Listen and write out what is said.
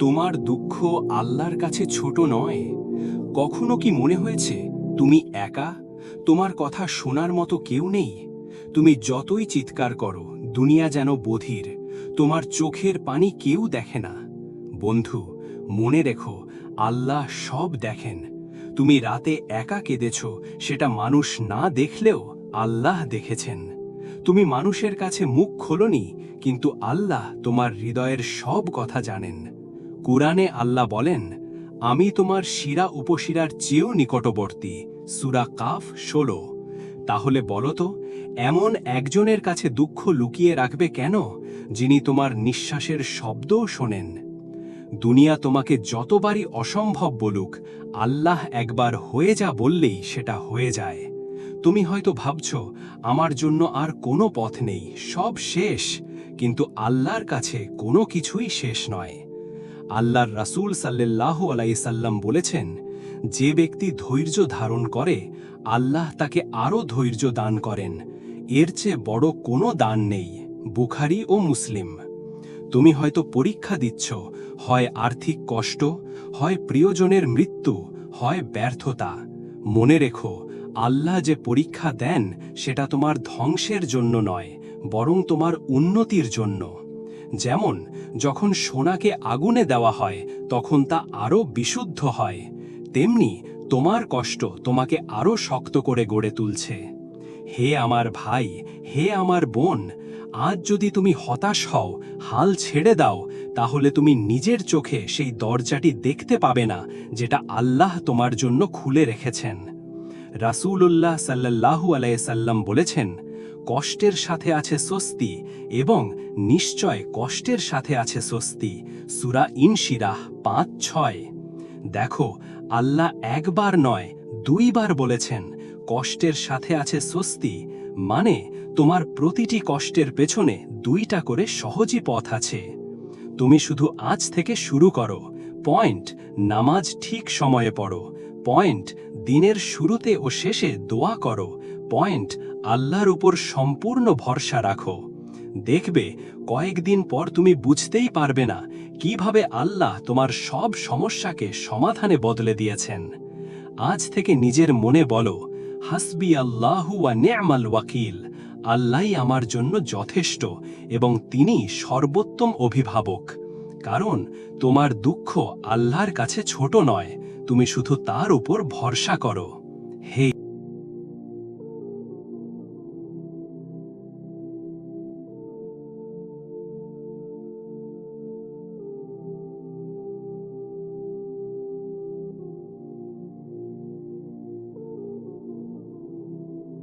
তোমার দুঃখ আল্লাহর কাছে ছোট নয়। কখনো কি মনে হয়েছে, তুমি একা? তোমার কথা শোনার মতো কেউ নেই। তুমি যতই চিৎকার করো, দুনিয়া যেন বধির। তোমার চোখের পানি কেউ দেখে না। বন্ধু, মনে রেখো, আল্লাহ সব দেখেন। তুমি রাতে একা কেঁদেছ, সেটা মানুষ না দেখলেও আল্লাহ দেখেছেন। তুমি মানুষের কাছে মুখ খোলনি, কিন্তু আল্লাহ তোমার হৃদয়ের সব কথা জানেন। কুরআনে আল্লাহ বলেন, আমি তোমার শিরা উপশিরার চেয়েও নিকটবর্তী, সুরা কাফ ষোলো। তাহলে বলো তো, এমন একজনের কাছে দুঃখ লুকিয়ে রাখবে কেন, যিনি তোমার নিঃশ্বাসের শব্দও শোনেন? দুনিয়া তোমাকে যতবারই অসম্ভব বলুক, আল্লাহ একবার হয়ে যা বললেই সেটা হয়ে যায়। তুমি হয়তো ভাবছ, আমার জন্য আর কোনো পথ নেই, সব শেষ। কিন্তু আল্লাহর কাছে কোনো কিছুই শেষ নয়। আল্লাহর রাসূল সাল্লাল্লাহু আলাইসাল্লাম বলেছেন, যে ব্যক্তি ধৈর্য ধারণ করে, আল্লাহ তাকে আরও ধৈর্য দান করেন। এর চেয়ে বড় কোনো দান নেই, বুখারি ও মুসলিম। তুমি হয়তো পরীক্ষা দিচ্ছ, হয় আর্থিক কষ্ট, হয় প্রিয়জনের মৃত্যু, হয় ব্যর্থতা। মনে রেখো, আল্লাহ যে পরীক্ষা দেন, সেটা তোমার ধ্বংসের জন্য নয়, বরং তোমার উন্নতির জন্য। যেমন, যখন সোনাকে আগুনে দেওয়া হয়, তখন তা আরও বিশুদ্ধ হয়। তেমনি তোমার কষ্ট তোমাকে আরও শক্ত করে গড়ে তুলছে। হে আমার ভাই, হে আমার বোন, আজ যদি তুমি হতাশ হও, হাল ছেড়ে দাও, তাহলে তুমি নিজের চোখে সেই দরজাটি দেখতে পাবে না, যেটা আল্লাহ তোমার জন্য খুলে রেখেছেন। রাসূলুল্লাহ সাল্লাল্লাহু আলাইসাল্লাম বলেছেন কষ্টের সাথে আছে স্বস্তি এবং নিশ্চয় কষ্টের সাথে আছে স্বস্তি। সুরা ইনশিরাহ পাঁচ ছয়। দেখো, আল্লাহ একবার নয়, দুইবার বলেছেন, কষ্টের সাথে আছে স্বস্তি মানে তোমার প্রতিটি কষ্টের পেছনে দুইটা করে সহজই পথ আছে। তুমি শুধু আজ থেকে শুরু করো। পয়েন্ট, নামাজ ঠিক সময়ে পড়ো। পয়েন্ট, দিনের শুরুতে ও শেষে দোয়া করো। পয়েন্ট আল্লাহর উপর সম্পূর্ণ ভরসা রাখো। দেখবে, কয়েকদিন পর তুমি বুঝতেই পারবে না কীভাবে আল্লাহ তোমার সব সমস্যাকে সমাধানে বদলে দিয়েছেন। আজ থেকে নিজের মনে বলো, হাসবি আল্লাহু ওয়া নেমাল ওয়াকিল। আল্লাহই আমার জন্য যথেষ্ট এবং তিনি সর্বোত্তম অভিভাবক। কারণ, তোমার দুঃখ আল্লাহর কাছে ছোট নয়, তুমি শুধু তার উপর ভরসা করো। হে